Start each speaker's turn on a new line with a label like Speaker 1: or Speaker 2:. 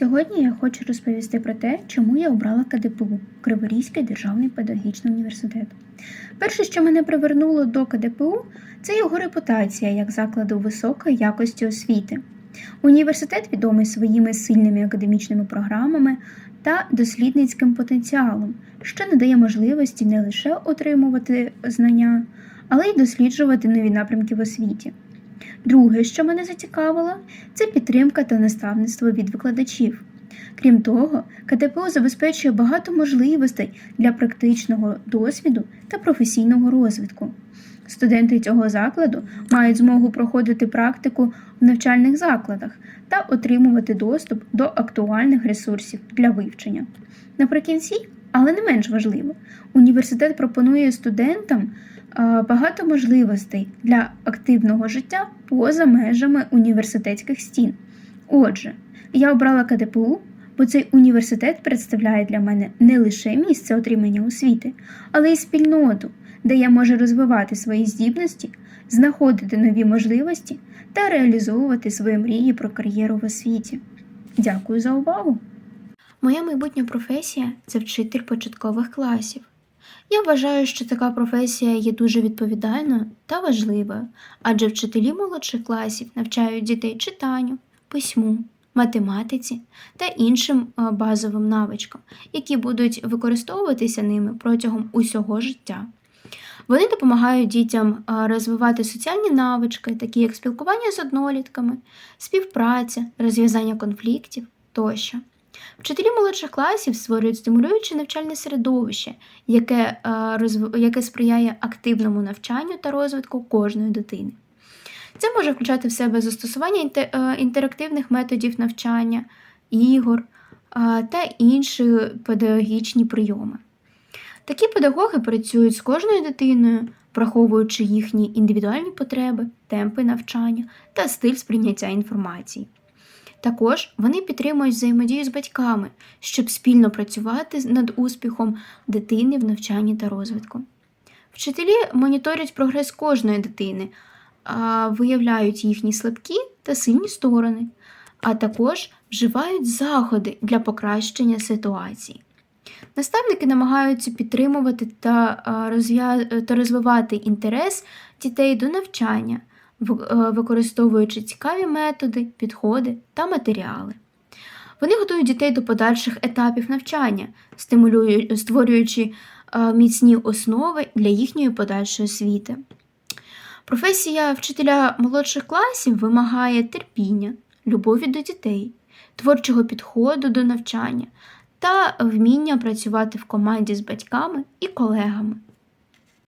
Speaker 1: Сьогодні я хочу розповісти про те, чому я обрала КДПУ Криворізький державний педагогічний університет. Перше, що мене привернуло до КДПУ, це його репутація як закладу високої якості освіти. Університет відомий своїми сильними академічними програмами та дослідницьким потенціалом, що надає можливості не лише отримувати знання, але й досліджувати нові напрямки в освіті. Друге, що мене зацікавило, це підтримка та наставництво від викладачів. Крім того, КТПУ забезпечує багато можливостей для практичного досвіду та професійного розвитку. Студенти цього закладу мають змогу проходити практику в навчальних закладах та отримувати доступ до актуальних ресурсів для вивчення. Наприкінці, але не менш важливо, університет пропонує студентам багато можливостей для активного життя поза межами університетських стін. Отже, я обрала КДПУ, бо цей університет представляє для мене не лише місце отримання освіти, але й спільноту, де я можу розвивати свої здібності, знаходити нові можливості та реалізовувати свої мрії про кар'єру в освіті. Дякую за увагу! Моя майбутня професія це вчитель початкових класів. Я вважаю, що така професія є дуже відповідальною та важливою, адже вчителі молодших класів навчають дітей читанню, письму, математиці та іншим базовим навичкам, які будуть використовуватися ними протягом усього життя. Вони допомагають дітям розвивати соціальні навички, такі як спілкування з однолітками, співпраця, розв'язання конфліктів тощо. Вчителі молодших класів створюють стимулююче навчальне середовище, яке, розв- яке сприяє активному навчанню та розвитку кожної дитини. Це може включати в себе застосування е, інтерактивних методів навчання, ігор та інші педагогічні прийоми. Такі педагоги працюють з кожною дитиною, враховуючи їхні індивідуальні потреби, темпи навчання та стиль сприйняття інформації. Також вони підтримують взаємодію з батьками, щоб спільно працювати над успіхом дитини в навчанні та розвитку. Вчителі моніторять прогрес кожної дитини, виявляють їхні слабкі та сильні сторони, а також вживають заходи для покращення ситуації. Наставники намагаються підтримувати та, розвивати інтерес дітей до навчання, використовуючи цікаві методи, підходи та матеріали. Вони готують дітей до подальших етапів навчання, створюючи е, міцні основи для їхньої подальшої освіти. Професія вчителя молодших класів вимагає терпіння, любові до дітей, творчого підходу до навчання та вміння працювати в команді з батьками і колегами.